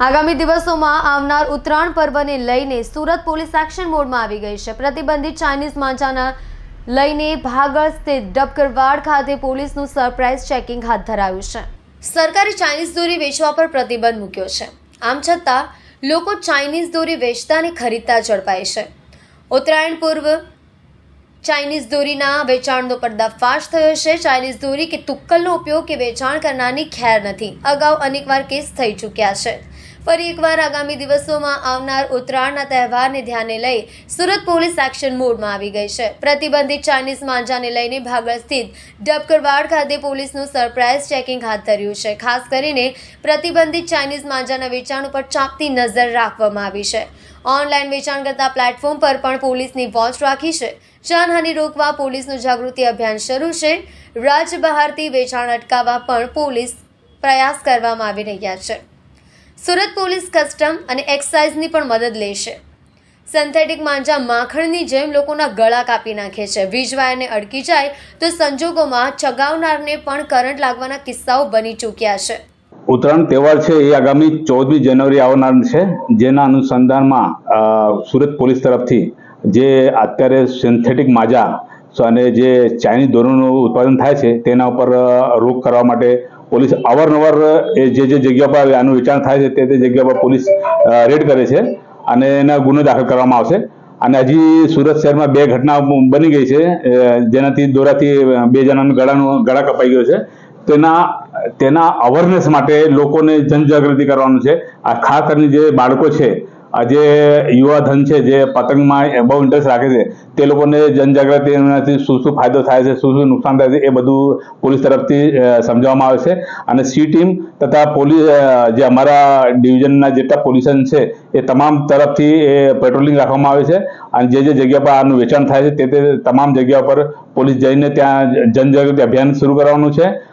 આગામી દિવસોમાં આવનાર ઉત્તરાયણ પર્વને લઈને સુરત પોલીસ એક્શન મોડમાં આવી ગઈ છે. પ્રતિબંધિત ચાઇનીઝ માંજાના લઈને ભાગળ સ્થિત ડબકરવાડ ખાતે પોલીસનું સરપ્રાઇઝ ચેકિંગ હાથ ધરાયું છે. સરકારે ચાઇનીઝ દોરી વેચવા પર પ્રતિબંધ મૂક્યો છે. આમ છતાં, લોકો ચાઇનીઝ દોરી વેચતા અને ખરીદતા ઝડપાય છે. ઉત્તરાયણ પૂર્વ ચાઇનીઝ દોરીના વેચાણનો પર્દાફાશ થયો છે. ચાઇનીઝ દોરી કે તુક્કલનો ઉપયોગ કે વેચાણ કરનારની ખેર નથી. અગાઉ અનેકવાર કેસ થઈ ચૂક્યા છે. ફરી એકવાર આગામી દિવસોમાં આવનાર ઉત્તરાયણના તહેવારને ધ્યાને લઈ સુરત પોલીસ એક્શન મોડમાં આવી ગઈ છે. પ્રતિબંધિત ચાઇનીઝ માંજાને લઈને ભાગળ સ્થિત ડબકરવાડ ખાતે પોલીસનું સરપ્રાઇઝ ચેકિંગ હાથ ધર્યું છે. ખાસ કરીને પ્રતિબંધિત ચાઇનીઝ માંજાના વેચાણ ઉપર ચાંપતી નજર રાખવામાં આવી છે. ઓનલાઈન વેચાણ કરતા પ્લેટફોર્મ પર પણ પોલીસની વોચ રાખી છે. જાનહાનિ રોકવા પોલીસનું જાગૃતિ અભિયાન શરૂ છે. રાજ્ય બહારથી વેચાણ અટકાવવા પણ પોલીસ પ્રયાસ કરવામાં આવી રહ્યા છે. સુરત પોલીસ કસ્ટમ અને એક્સાઇઝની પણ મદદ લેશે સિન્થેટિક માંજા માખણની જેમ લોકોના ગળા કાપી નાખે છે. વીજ વાયરને અડકી જાય તો સંજોગોમાં ચગાવનારને પણ કરંટ લાગવાના કિસ્સાઓ બની ચૂક્યા છે. ઉત્તરાયણ તહેવાર છે, એ આગામી ચૌદમી જાન્યુઆરી આવનાર છે, જેના અનુસંધાનમાં સુરત પોલીસ તરફથી જે અત્યારે સિન્થેટિક માજા અને જે ચાઇનીઝ ધોરણનું ઉત્પાદન થાય છે, તેના ઉપર રોક કરવા માટે પોલીસ અવારનવાર, એ જે જે જગ્યા પર આનું વેચાણ થાય છે, તે તે જગ્યા પર પોલીસ રેડ કરે છે અને એના ગુનો દાખલ કરવામાં આવશે. અને હજી સુરત શહેરમાં બે ઘટના બની ગઈ છે જેનાથી દોરાથી બે જણાનું ગળાનું, ગળા કપાઈ ગયો છે. તેના તેના અવેરનેસ માટે લોકોને જનજાગૃતિ કરવાનું છે. આ ખાસ કરીને જે બાળકો છે આ જે યુવા ધન છે, જે પતંગમાં બહુ ઇન્ટરેસ્ટ રાખે છે, તે લોકોને જનજાગૃતિ શું શું ફાયદો થાય છે, શું શું નુકસાન થાય છે, એ બધું પોલીસ તરફથી સમજાવવામાં આવે છે. અને સી ટીમ તથા પોલીસ જે અમારા ડિવિઝનના જેટલા પોલીસન છે, એ તમામ તરફથી એ પેટ્રોલિંગ રાખવામાં આવે છે. અને જે જે જગ્યા પર આનું વેચાણ થાય છે, તે તે તમામ જગ્યા પર પોલીસ જઈને ત્યાં જનજાગૃતિ અભિયાન શરૂ કરવાનું છે.